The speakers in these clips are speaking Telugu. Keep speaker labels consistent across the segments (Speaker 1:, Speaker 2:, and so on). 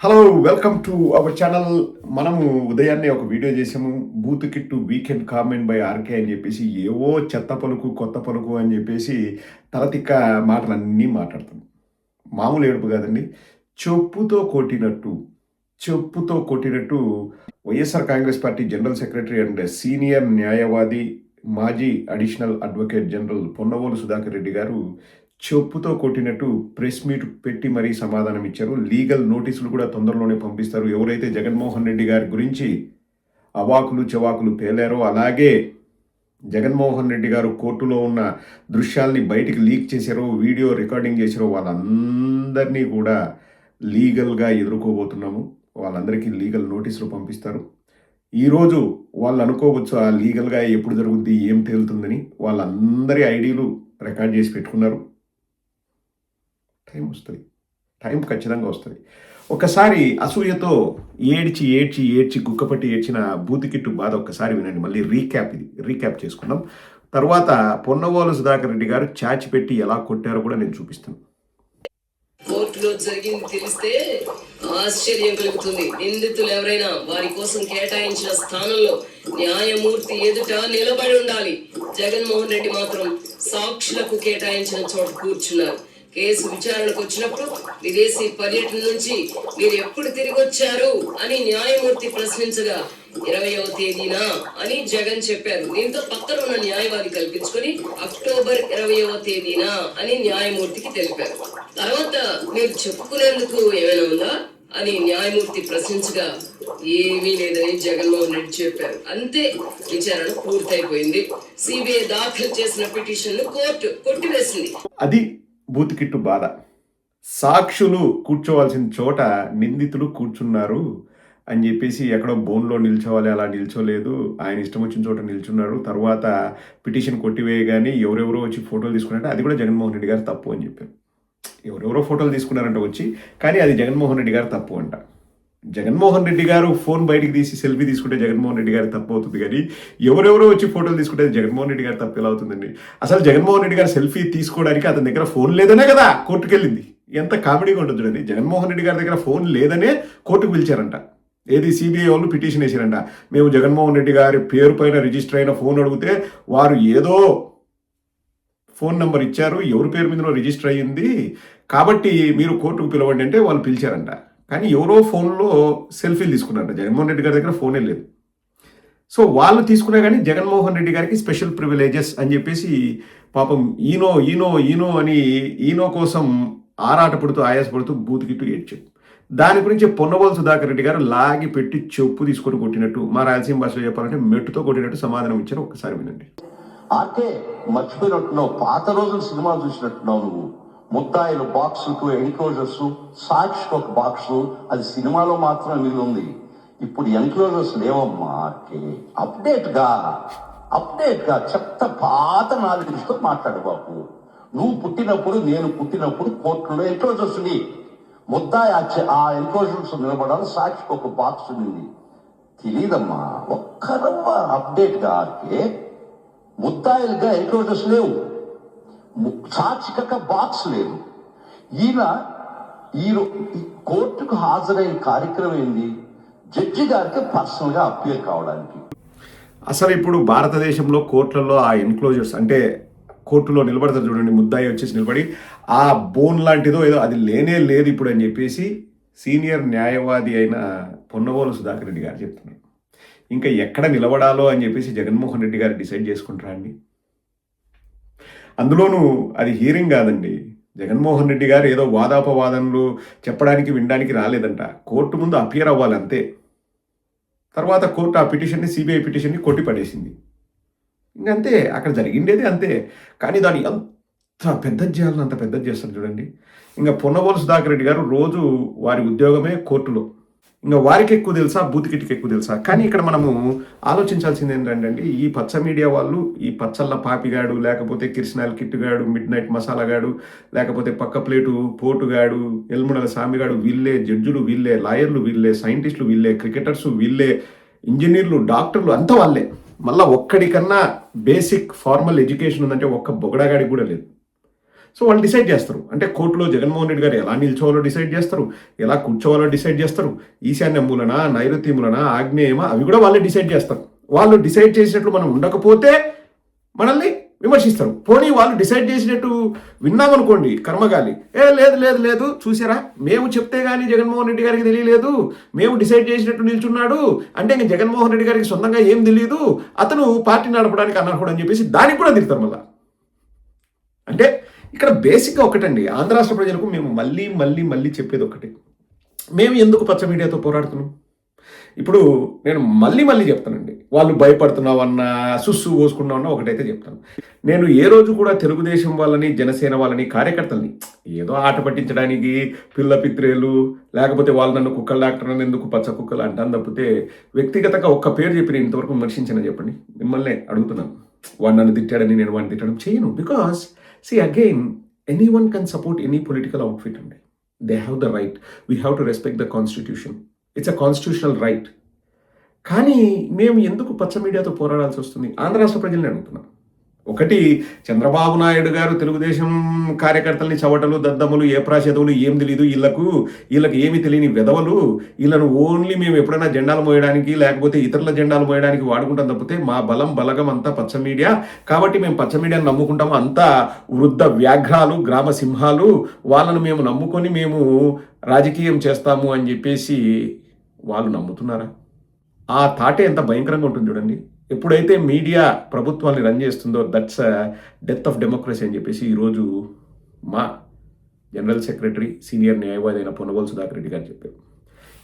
Speaker 1: Hello welcome to our channel మనము ఉదయాన్నే ఒక వీడియో చేసాము booth Kittu weekend comment by RK అని చెప్పేసి ఏవో చెత్త పలుకు కొత్త పలుకు అని చెప్పేసి తలతిక్క మాటలన్నీ మాట్లాడతాం మామూలు ఏడుపు కాదండి. చెప్పుతో కొట్టినట్టు చెప్పుతో కొట్టినట్టు YSR Congress party general secretary and senior న్యాయవాది మాజీ additional advocate general Ponnavolu Sudhakar Reddy గారు చెప్పుతో కొట్టినట్టు ప్రెస్ మీట్ పెట్టి మరీ సమాధానం ఇచ్చారు. లీగల్ నోటీసులు కూడా తొందరలోనే పంపిస్తారు. ఎవరైతే జగన్మోహన్ రెడ్డి గారి గురించి అవాకులు చెవాకులు పేలారో అలాగే జగన్మోహన్ రెడ్డి గారు కోర్టులో ఉన్న దృశ్యాల్ని బయటికి లీక్ చేశారో వీడియో రికార్డింగ్ చేశారో వాళ్ళందరినీ కూడా లీగల్గా ఎదుర్కోబోతున్నాము. వాళ్ళందరికీ లీగల్ నోటీసులు పంపిస్తారు. ఈరోజు వాళ్ళు అనుకోవచ్చు ఆ లీగల్గా ఎప్పుడు జరుగుద్ది ఏం తేలుతుందని. వాళ్ళందరి ఐడీలు రికార్డ్ చేసి పెట్టుకున్నారు. టైం వస్తుంది. టైం ఖచ్చితంగా వస్తుంది. ఒకసారి అసూయతో ఏడ్చి ఏడ్చి ఏడ్చి గుక్కపట్టి ఏడ్చిన బూతికిట్టు బాధ ఒక్కసారి వినండి. మళ్ళీ రీక్యాప్ ఇది. రీక్యాప్ చేసుకుందాం. తర్వాత పొన్నవోలు సుధాకర్ రెడ్డి గారు చాచి పెట్టి ఎలా కొట్టారో కూడా నేను చూపిస్తాను.
Speaker 2: కోర్టులో జరిగింది తెలిస్తే ఆశ్చర్యం కలుగుతుంది. నిందితులు ఎవరైనా వారి కోసం కేటాయించిన స్థానంలో న్యాయమూర్తి ఎదుట నిలబడి ఉండాలి. జగన్మోహన్ రెడ్డి మాత్రం సాక్షులకు కేటాయించిన చోట కూర్చున్నారు. కేసు విచారణకు వచ్చినప్పుడు విదేశీ పర్యటన నుంచి మీరు ఎప్పుడు తిరిగి వచ్చారు అని న్యాయమూర్తి ప్రశ్నించగా ఇరవయవ తేదీనా అని జగన్ చెప్పారు. దీంతో పక్కన ఉన్న న్యాయవాది కల్పించుకొని అక్టోబర్ ఇరవయవ తేదీనా అని న్యాయమూర్తికి తెలిపారు. తర్వాత మీరు చెప్పుకునేందుకు ఏమైనా ఉందా అని న్యాయమూర్తి ప్రశ్నించగా ఏమీ లేదని జగన్మోహన్ రెడ్డి చెప్పారు. అంతే విచారణ పూర్తయిపోయింది. సిబిఐ దాఖలు చేసిన పిటిషన్ను కోర్టు కొట్టివేసింది.
Speaker 1: అది బూతికిట్టు బాధ. సాక్షులు కూర్చోవలసిన చోట నిందితులు కూర్చున్నారు అని చెప్పేసి ఎక్కడో బోన్లో నిల్చోవాలి అలా నిల్చోలేదు. ఆయన ఇష్టం వచ్చిన చోట నిల్చున్నారు. తర్వాత పిటిషన్ కొట్టివేయగానే ఎవరెవరో వచ్చి ఫోటోలు తీసుకున్నారంటే అది కూడా జగన్మోహన్ రెడ్డి గారు తప్పు అని చెప్పారు. ఎవరెవరో ఫోటోలు తీసుకున్నారంట వచ్చి కానీ అది జగన్మోహన్ రెడ్డి గారు తప్పు అంట. జగన్మోహన్ రెడ్డి గారు ఫోన్ బయటికి తీసి సెల్ఫీ తీసుకుంటే జగన్మోహన్ రెడ్డి గారు తప్పు అవుతుంది కానీ ఎవరెవరో వచ్చి ఫోటోలు తీసుకుంటే జగన్మోహన్ రెడ్డి గారు తప్పు ఎలా అవుతుందండి? అసలు జగన్మోహన్ రెడ్డి గారు సెల్ఫీ తీసుకోవడానికి అతని దగ్గర ఫోన్ లేదనే కదా కోర్టుకు వెళ్ళింది. ఎంత కామెడీగా ఉంటుంది చూడండి. జగన్మోహన్ రెడ్డి గారి దగ్గర ఫోన్ లేదనే కోర్టుకు పిలిచారంట. ఏది సిబిఐ వాళ్ళు పిటిషన్ వేసారంట మేము జగన్మోహన్ రెడ్డి గారి పేరు పైన రిజిస్టర్ అయిన ఫోన్ అడిగితే వారు ఏదో ఫోన్ నెంబర్ ఇచ్చారు. ఎవరి పేరు మీదనో రిజిస్టర్ అయ్యింది. కాబట్టి మీరు కోర్టుకు పిలవండి అంటే వాళ్ళు పిలిచారంట. కానీ ఎవరో ఫోన్లో సెల్ఫీలు తీసుకున్నారు జగన్మోహన్ రెడ్డి గారి దగ్గర ఫోనే లేదు. సో వాళ్ళు తీసుకున్నా కానీ జగన్మోహన్ రెడ్డి గారికి స్పెషల్ ప్రివిలేజెస్ అని చెప్పేసి పాపం ఈనో ఈనో ఈనో అని ఈనో కోసం ఆరాటపడుతూ ఆయాసపడుతూ బూతుకిట్టు ఏడ్చాడు దాని గురించి పొన్నబోలు సుధాకర్ రెడ్డి గారు లాగి పెట్టి చెప్పు తీసుకొని కొట్టినట్టు మా రాయలసీమ భాషలో చెప్పాలంటే మెట్టుతో కొట్టినట్టు సమాధానం ఇచ్చారు. ఒకసారి వినండి.
Speaker 3: అంటే మర్చిపోయినట్టున్నావు. పాత రోజుల సినిమా చూసినట్టున్నావు నువ్వు. ముద్దాయిలు బాక్సులకు ఎన్క్లోజర్స్ సాక్షికి ఒక బాక్స్ అది సినిమాలో మాత్రం మిగిలింది. ఇప్పుడు ఎన్క్లోజర్స్ లేవమ్మా అప్డేట్గా అప్డేట్గా చెత్త పాత నాలుగుతో మాట్లాడు బాబు. నువ్వు పుట్టినప్పుడు నేను పుట్టినప్పుడు కోర్టులో ఎన్క్లోజర్స్ ఉంది ముద్దాయి ఆ చె- ఆ ఎన్క్లోజర్స్ నిలబడాలి సాక్షికి ఒక బాక్స్ ఉంది. తెలీదమ్మా ఒక్కరవ్వ అప్డేట్గా ఆర్కే. ముద్దాయిలుగా ఎన్క్లోజర్స్ లేవు. ము- బాక్స్ లేదు. ఈయన ఈ ఈ కోర్టుకు హాజరైన కార్యక్రమం ఏంది? జడ్జి గారికి పర్సనల్గా అప్పీల్ కావడానికి.
Speaker 1: అసలు ఇప్పుడు భారతదేశంలో కోర్టులలో ఆ ఎన్క్లోజర్స్ అంటే కోర్టులో నిలబడతారు చూడండి ముద్దాయి వచ్చేసి నిలబడి ఆ బోన్ లాంటిదో ఏదో అది లేనే లేదు ఇప్పుడు అని చెప్పేసి సీనియర్ న్యాయవాది అయిన పొన్నవోలు సుధాకర్ రెడ్డి గారు చెప్తున్నారు. ఇంకా ఎక్కడ నిలబడాలో అని చెప్పేసి జగన్మోహన్ రెడ్డి గారు డిసైడ్ చేసుకుంటారా అండి? అందులోనూ అది హీరింగ్ కాదండి. జగన్మోహన్ రెడ్డి గారు ఏదో వాదాపవాదనలు చెప్పడానికి వినడానికి రాలేదంట. కోర్టు ముందు అపియర్ అవ్వాలి అంతే. తర్వాత కోర్టు ఆ పిటిషన్ని సిబిఐ పిటిషన్ని కొట్టి పడేసింది ఇంకంతే అక్కడ జరిగిండేది అంతే. కానీ దాన్ని ఎంత పెద్ద చేయాలని అంత పెద్దది చేస్తారు చూడండి. ఇంకా పొన్నవోలు సుధాకర్ రెడ్డి గారు రోజు వారి ఉద్యోగమే కోర్టులో. ఇంకా వారికి ఎక్కువ తెలుసా బూతికిటికి ఎక్కువ తెలుసా? కానీ ఇక్కడ మనము ఆలోచించాల్సింది ఏంటంటే ఈ పచ్చ మీడియా వాళ్ళు ఈ పచ్చళ్ళ పాపిగాడు లేకపోతే కిరిసినాల్ కిట్టుగాడు మిడ్ నైట్ మసాలాగాడు లేకపోతే పక్క ప్లేటు పోటుగాడు ఎల్ముడల సామిగాడు వీళ్ళే జడ్జులు వీళ్ళే లాయర్లు వీళ్ళే సైంటిస్టులు వీళ్ళే క్రికెటర్స్ వీళ్ళే ఇంజనీర్లు డాక్టర్లు అంతా వాళ్ళే. మళ్ళీ ఒక్కడికన్నా బేసిక్ ఫార్మల్ ఎడ్యుకేషన్ ఉందంటే ఒక్క బొగడాగాడికి కూడా లేదు. సో వాళ్ళు డిసైడ్ చేస్తారు. అంటే కోర్టులో జగన్మోహన్ రెడ్డి గారు ఎలా నిల్చోవాలో డిసైడ్ చేస్తారు. ఎలా కూర్చోవాలో డిసైడ్ చేస్తారు. ఈశాన్య మూలన నైరుతి మూలన ఆగ్నేయమా అవి కూడా వాళ్ళే డిసైడ్ చేస్తారు. వాళ్ళు డిసైడ్ చేసినట్లు మనం ఉండకపోతే మనల్ని విమర్శిస్తారు. పోనీ వాళ్ళు డిసైడ్ చేసినట్టు విన్నామనుకోండి కర్మగాలి. ఏ లేదు లేదు లేదు చూసారా? మేము చెప్తే కానీ జగన్మోహన్ రెడ్డి గారికి తెలియలేదు. మేము డిసైడ్ చేసినట్టు నిల్చున్నాడు. అంటే ఇంక జగన్మోహన్ రెడ్డి గారికి సొంతంగా ఏం తెలియదు అతను పార్టీ నడపడానికి అనర్హుడు అని చెప్పేసి దానికి కూడా తిరుగుతారు మళ్ళా. అంటే ఇక్కడ బేసిక్గా ఒకటండి. ఆంధ్ర రాష్ట్ర ప్రజలకు మేము మళ్ళీ మళ్ళీ మళ్ళీ చెప్పేది ఒకటి. మేము ఎందుకు పచ్చ మీడియాతో పోరాడుతున్నాం? ఇప్పుడు నేను మళ్ళీ మళ్ళీ చెప్తానండి. వాళ్ళు భయపడుతున్నావన్నా సుస్సు పోసుకున్నావన్నా ఒకటైతే చెప్తాను. నేను ఏ రోజు కూడా తెలుగుదేశం వాళ్ళని జనసేన వాళ్ళని కార్యకర్తల్ని ఏదో ఆట పట్టించడానికి పిల్ల పిత్రేలు లేకపోతే వాళ్ళు నన్ను కుక్కల డాక్టర్ అని ఎందుకు పచ్చ కుక్కలు అంటాను తప్పితే వ్యక్తిగతంగా ఒక్క పేరు చెప్పి నేను ఇంతవరకు విమర్శించిన చెప్పండి. మిమ్మల్ని అడుగుతున్నాను. వాడు నన్ను తిట్టాడని నేను వాడిని తిట్టడం చేయను. Because see again anyone can support any political outfit అండి. They have the right we have to respect the constitution it's a constitutional right కానీ మేము ఎందుకు పచ్చ మీడియాతో పోరాడాల్సి వస్తుంది? ఆంధ్ర రాష్ట్ర ప్రజల్ని అడుగుతున్నాం ఒకటి చంద్రబాబు నాయుడు గారు తెలుగుదేశం కార్యకర్తల్ని చవటలు దద్దములు ఏ ప్రాచేతములు ఏం తెలియదు వీళ్ళకు వీళ్ళకి ఏమి తెలియని విధవలు వీళ్ళను ఓన్లీ మేము ఎప్పుడైనా జెండాలు మోయడానికి లేకపోతే ఇతరుల జెండాలు మోయడానికి వాడుకుంటాం తప్పితే మా బలం బలగం అంతా పచ్చ మీడియా. కాబట్టి మేము పచ్చ మీడియాను నమ్ముకుంటాము అంతా వృద్ధ వ్యాఘ్రాలు గ్రామ సింహాలు వాళ్ళను మేము నమ్ముకొని మేము రాజకీయం చేస్తాము అని చెప్పేసి వాళ్ళు నమ్ముతున్నారా? ఆ తాటే ఎంత భయంకరంగా ఉంటుంది చూడండి. ఎప్పుడైతే మీడియా ప్రభుత్వాన్ని రన్ చేస్తుందో దట్స్ డెత్ ఆఫ్ డెమోక్రసీ అని చెప్పేసి ఈరోజు మా జనరల్ సెక్రటరీ సీనియర్ న్యాయవాది అయిన పొన్నగోలు సుధాకర్ రెడ్డి గారు చెప్పారు.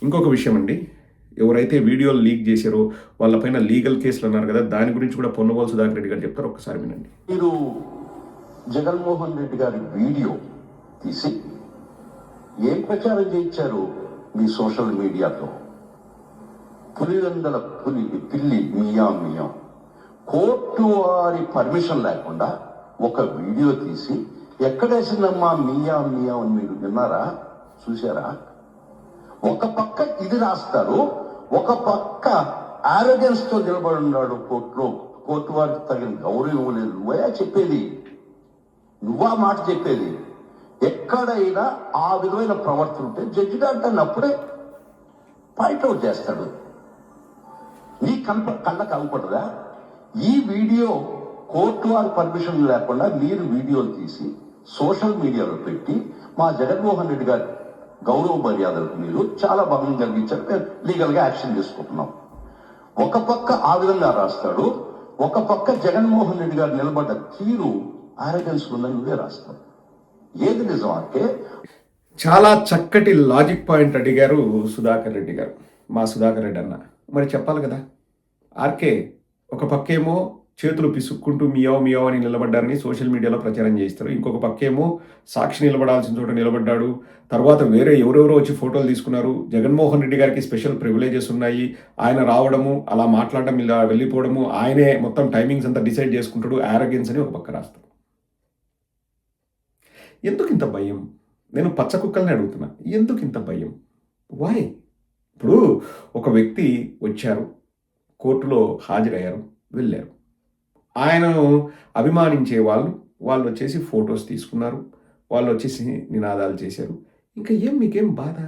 Speaker 1: ఇంకొక విషయం అండి ఎవరైతే వీడియోలు లీక్ చేశారో వాళ్ళపైన లీగల్ కేసులు అన్నారు కదా దాని గురించి కూడా పొన్నగోలు సుధాకర్ రెడ్డి గారు చెప్తారు ఒకసారి వినండి.
Speaker 3: మీరు జగన్మోహన్ రెడ్డి గారి వీడియో తీసి ఏం ప్రచారం చేయించారు మీ సోషల్ మీడియాతో? పులివెందల పులి పిల్లి మియా మియా. కోర్టు వారి పర్మిషన్ లేకుండా ఒక వీడియో తీసి ఎక్కడేసిందమ్మా మియా మియా అని మీరు విన్నారా? చూసారా ఒక పక్క ఇది రాస్తారు ఒక పక్క ఆరోగ్యన్స్తో నిలబడి ఉన్నాడు కోర్టులో. కోర్టు వారికి తగిన గౌరవం ఇవ్వలేదు. నువ్వయా చెప్పేది? నువ్వా మాట చెప్పేది? ఎక్కడైనా ఆ విధమైన ప్రవర్తన ఉంటే జడ్జి గారు దాన్ని అప్పుడే పాయింట్అవుట్ చేస్తాడు. ఈ కల్ప కళ్ళకు అవ్వకూడదా ఈ వీడియో కోర్టు వారి పర్మిషన్ లేకుండా మీరు వీడియోలు తీసి సోషల్ మీడియాలో పెట్టి మా జగన్మోహన్ రెడ్డి గారి గౌరవ మర్యాదలకు మీరు చాలా భంగం కలిగించారు. మేము యాక్షన్ తీసుకుంటున్నాం. ఒక పక్క ఆ విధంగా రాస్తాడు ఒక పక్క జగన్మోహన్ రెడ్డి గారు నిలబడ్డ తీరు ఆరోగ్యన్స్ ఉందని నువ్వే రాస్తావు ఏది నిజం అంటే
Speaker 1: చాలా చక్కటి లాజిక్ పాయింట్ అడిగారు సుధాకర్ రెడ్డి గారు మా సుధాకర్ రెడ్డి అన్న. మరి చెప్పాలి కదా. ఆర్కే ఒక పక్కేమో చేతులు పిసుక్కుంటూ మియావ్ మియావ్ అని నిలబడ్డారని సోషల్ మీడియాలో ప్రచారం చేస్తారు ఇంకొక పక్కేమో సాక్షి నిలబడాల్సిన చోట నిలబడ్డాడు. తర్వాత వేరే ఎవరెవరో వచ్చి ఫోటోలు తీసుకున్నారు. జగన్మోహన్ రెడ్డి గారికి స్పెషల్ ప్రివిలేజెస్ ఉన్నాయి. ఆయన రావడము అలా మాట్లాడడం ఇలా వెళ్ళిపోవడము ఆయనే మొత్తం టైమింగ్స్ అంతా డిసైడ్ చేసుకుంటాడు. యారగెన్స్ అని ఒక పక్క రాస్తారు. ఎందుకు ఇంత భయం? నేను పచ్చ కుక్కల్ని అడుగుతున్నా. ఎందుకు ఇంత భయం? వాయ్ ఇప్పుడు ఒక వ్యక్తి వచ్చారు. కోర్టులో హాజరయ్యారు. వెళ్ళారు. ఆయనను అభిమానించే వాళ్ళు వాళ్ళు వచ్చేసి ఫొటోస్ తీసుకున్నారు. వాళ్ళు వచ్చేసి నినాదాలు చేశారు. ఇంకా ఏం మీకేం బాధ?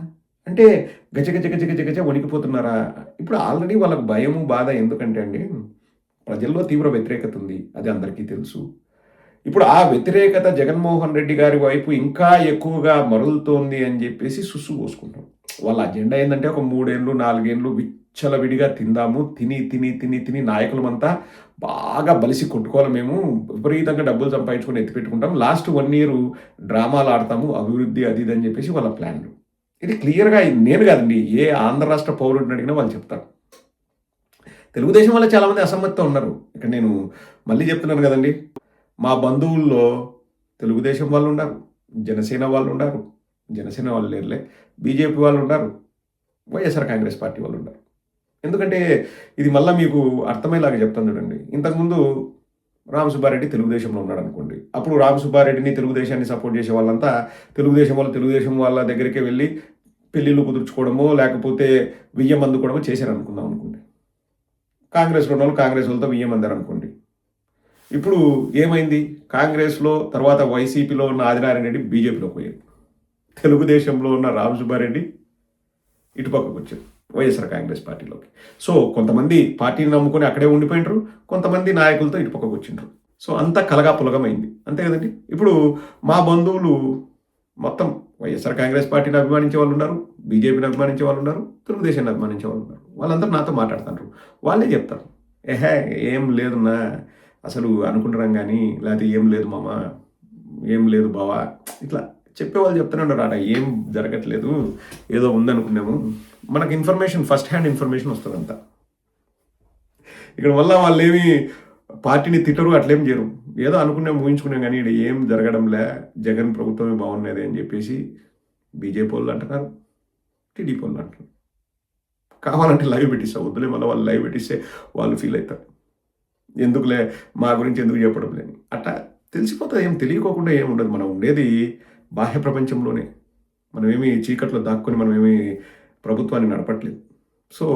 Speaker 1: అంటే గజ గజ గజ గజ గజ వణికిపోతున్నారా? ఇప్పుడు ఆల్రెడీ వాళ్ళకు భయము బాధ ఎందుకంటే అండి ప్రజల్లో తీవ్ర వ్యతిరేకత ఉంది. అది అందరికీ తెలుసు. ఇప్పుడు ఆ వ్యతిరేకత జగన్మోహన్ రెడ్డి గారి వైపు ఇంకా ఎక్కువగా మరులుతోంది అని చెప్పేసి సుస్సు పోసుకుంటాం వాళ్ళ అజెండా ఏంటంటే ఒక మూడేళ్ళు నాలుగేళ్ళు విచ్చలవిడిగా తిందాము తిని తిని తిని తిని నాయకులమంతా బాగా బలిసి కొట్టుకోవాలి మేము విపరీతంగా డబ్బులు సంపాదించుకొని ఎత్తిపెట్టుకుంటాం లాస్ట్ వన్ ఇయర్ డ్రామాలు ఆడతాము అభివృద్ధి అది ఇది అని చెప్పేసి వాళ్ళ ప్లాన్లు. ఇది క్లియర్గా నేను కాదండి ఏ ఆంధ్ర రాష్ట్ర పౌరుడిని అడిగినా వాళ్ళు చెప్తారు. తెలుగుదేశం వల్ల చాలామంది అసమ్మతితో ఉన్నారు. ఇక్కడ నేను మళ్ళీ చెప్తున్నాను కదండి. మా బంధువుల్లో తెలుగుదేశం వాళ్ళు ఉన్నారు జనసేన వాళ్ళు ఉన్నారు జనసేన వాళ్ళు లేరులే బీజేపీ వాళ్ళు ఉన్నారు వైఎస్ఆర్ కాంగ్రెస్ పార్టీ వాళ్ళు ఉన్నారు ఎందుకంటే ఇది మళ్ళీ మీకు అర్థమయ్యేలాగా చెప్తాను చూడండి. ఇంతకుముందు రామ్ సుబ్బారెడ్డి తెలుగుదేశంలో ఉన్నాడు అనుకోండి. అప్పుడు రామ్ సుబ్బారెడ్డిని తెలుగుదేశాన్ని సపోర్ట్ చేసే వాళ్ళంతా తెలుగుదేశం వాళ్ళు తెలుగుదేశం వాళ్ళ దగ్గరికి వెళ్ళి పెళ్ళిళ్ళు కుదుర్చుకోవడమో లేకపోతే బియ్యం అందుకోవడమో చేశారు అనుకుందాం అనుకోండి. కాంగ్రెస్లో ఉన్న వాళ్ళు కాంగ్రెస్ వాళ్ళతో బియ్యం అందారు అనుకోండి ఇప్పుడు ఏమైంది? కాంగ్రెస్లో తర్వాత వైసీపీలో ఉన్న ఆదినారాయణ రెడ్డి బీజేపీలోకి పోయారు తెలుగుదేశంలో ఉన్న రామ్ సుబ్బారెడ్డి ఇటుపక్కకు వచ్చారు వైఎస్ఆర్ కాంగ్రెస్ పార్టీలోకి. సో కొంతమంది పార్టీని నమ్ముకొని అక్కడే ఉండిపోయినరు కొంతమంది నాయకులతో ఇటుపక్కకు వచ్చిండ్రు. సో అంతా కలగా పులగమైంది అంతే కదండి? ఇప్పుడు మా బంధువులు మొత్తం వైఎస్ఆర్ కాంగ్రెస్ పార్టీని అభిమానించే వాళ్ళు ఉన్నారు బీజేపీని అభిమానించే వాళ్ళు ఉన్నారు తెలుగుదేశాన్ని అభిమానించే వాళ్ళు ఉన్నారు. వాళ్ళందరూ నాతో మాట్లాడుతున్నారు. వాళ్ళే చెప్తారు ఏహే ఏం లేదున్నా అసలు అనుకుంటున్నాం కానీ లేకపోతే ఏం లేదు మామ ఏం లేదు బావా. ఇట్లా చెప్పేవాళ్ళు చెప్తూనే ఉంటారు అట ఏం జరగట్లేదు ఏదో ఉందనుకున్నాము. మనకు ఇన్ఫర్మేషన్ ఫస్ట్ హ్యాండ్ ఇన్ఫర్మేషన్ వస్తుంది అంతా ఇక్కడ వల్ల వాళ్ళు ఏమి పార్టీని తిట్టరు అట్లేం చేయరు. ఏదో అనుకున్నాం ఊహించుకున్నాం కానీ ఇక్కడ ఏం జరగడంలే జగన్ ప్రభుత్వమే బాగున్నది అని చెప్పేసి బీజేపీ వాళ్ళు అంటున్నారు టీడీపీ వాళ్ళు అంటున్నారు. కావాలంటే లైవ్ పెట్టిస్తా వద్దులే మళ్ళీ వాళ్ళు లైవ్ పెట్టిస్తే వాళ్ళు ఫీల్ అవుతారు. ఎందుకులే? మా గురించి ఎందుకు చెప్పడం లేని అట్లా తెలిసిపోతుంది ఏం తెలియకోకుండా ఏం ఉండదు. మనం ఉండేది బాహ్య ప్రపంచంలోనే. మనమేమి చీకట్లో దాక్కుని మనమేమి ప్రభుత్వాన్ని నడపట్లేదు. సో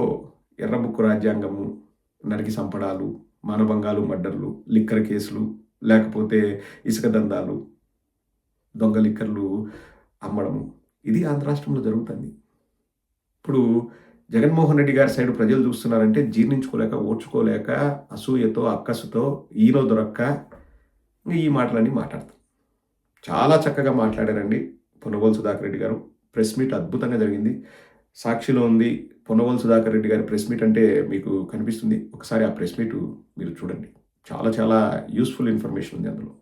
Speaker 1: ఎర్రబుక్కు రాజ్యాంగము నరికి సంపడాలు మానభంగాలు మర్డర్లు లిక్కర్ కేసులు లేకపోతే ఇసుక దందాలు దొంగ లిక్కర్లు అమ్మడము. ఇది ఆంధ్ర రాష్ట్రంలో జరుగుతుంది. ఇప్పుడు జగన్మోహన్ రెడ్డి గారి సైడ్ ప్రజలు చూస్తున్నారంటే జీర్ణించుకోలేక ఓడ్చుకోలేక అసూయతో అక్కసుతో ఈనో దొరక్క ఈ మాటలన్నీ మాట్లాడతాం. చాలా చక్కగా మాట్లాడారండి పొన్నగోలు సుధాకర్ రెడ్డి గారు. ప్రెస్ మీట్ అద్భుతంగా జరిగింది. సాక్షిలో ఉంది పొన్నగోలు సుధాకర్ రెడ్డి గారి ప్రెస్ మీట్ అంటే మీకు కనిపిస్తుంది. ఒకసారి ఆ ప్రెస్ మీట్ మీరు చూడండి. చాలా చాలా యూస్ఫుల్ ఇన్ఫర్మేషన్ ఉంది అందులో.